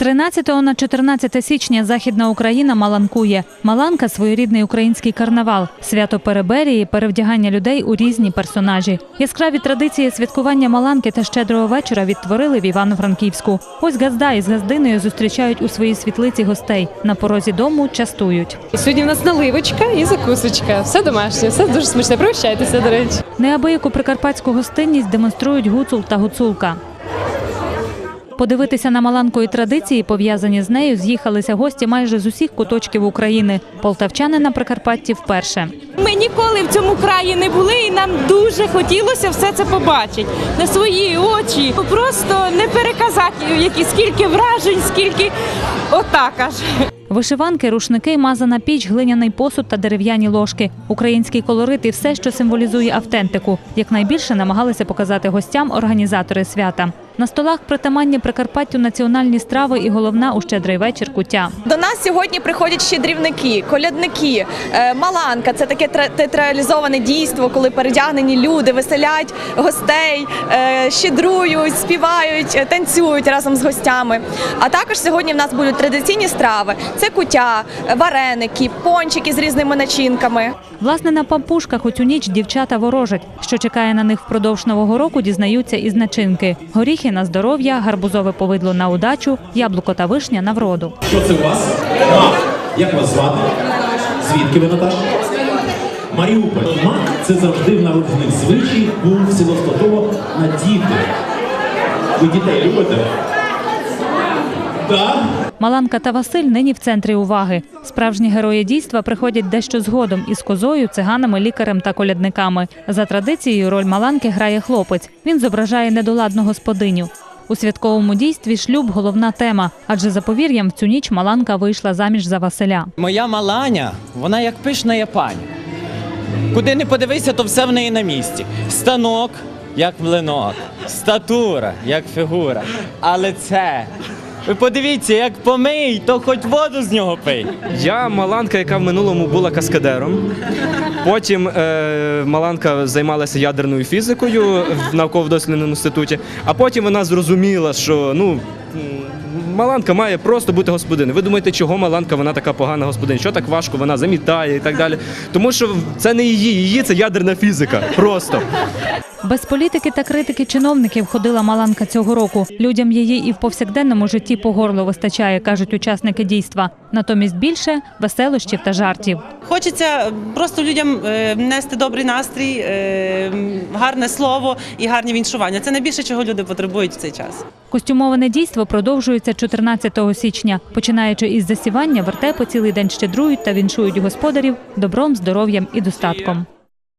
13 на 14 січня Західна Україна маланкує. Маланка своєрідний український карнавал, свято переберії, перевдягання людей у різні персонажі. Яскраві традиції святкування маланки та щедрого вечора відтворили в Івано-Франківську. Ось газда із газдиною зустрічають у своїй світлиці гостей. На порозі дому частують. Сьогодні в нас наливочка і закусочка. Все домашнє, все дуже смачне. Пригощайтеся, до речі. Неабияку прикарпатську гостинність демонструють гуцул та гуцулка. Подивитися на маланку і традиції, пов'язані з нею, з'їхалися гості майже з усіх куточків України. Полтавчани на Прикарпатті вперше. Ми ніколи в цьому краї не були, і нам дуже хотілося все це побачити на свої очі. Просто не переказати, які скільки вражень, скільки отак аж. Вишиванки, рушники, мазана піч, глиняний посуд та дерев'яні ложки. Український колорит і все, що символізує автентику. Якнайбільше намагалися показати гостям організатори свята. На столах притаманні Прикарпаттю національні страви і головна у щедрий вечір куття. До нас сьогодні приходять щедрівники, колядники, е, маланка. Це таке театралізоване дійство, коли передягнені люди веселять гостей, е, щедрують, співають, е, танцюють разом з гостями. А також сьогодні в нас будуть традиційні страви: це куття, вареники, пончики з різними начинками. Власне, на пампушках у цю ніч дівчата ворожать. Що чекає на них впродовж нового року, дізнаються із начинки: горіхи на здоров'я, гарбузове повидло на удачу, яблуко та вишня на вроду. Що це у вас? Мак. Як вас звати? Звідки ви Наташа? Маріуполь. Мак це завжди в народних звичай був сілостатово на діти. Ви дітей любите? Так? Маланка та Василь нині в центрі уваги. Справжні герої дійства приходять дещо згодом із козою, циганами, лікарем та колядниками. За традицією роль Маланки грає хлопець. Він зображає недоладну господиню. У святковому дійстві шлюб головна тема, адже за повір'ям в цю ніч Маланка вийшла заміж за Василя. Моя маланя, вона як пишна япань. Куди не подивися, то все в неї на місці. Станок, як млинок, статура, як фігура. Але це. Ви подивіться, як помий, то хоч воду з нього пий. Я Маланка, яка в минулому була каскадером. Потім е, Маланка займалася ядерною фізикою в науково-дослідному інституті. А потім вона зрозуміла, що ну. Маланка має просто бути господиною. Ви думаєте, чого Маланка вона така погана господиня? Що так важко вона замітає і так далі? Тому що це не її, її це ядерна фізика. Просто. Без політики та критики чиновників ходила Маланка цього року. Людям її і в повсякденному житті по горло вистачає, кажуть учасники дійства. Натомість більше веселощів та жартів. Хочеться просто людям е, нести добрий настрій, е, гарне слово і гарні віншування. Це найбільше, чого люди потребують в цей час. Костюмоване дійство продовжується 14 січня. Починаючи із засівання, вертепи цілий день щедрують та віншують господарів добром, здоров'ям і достатком.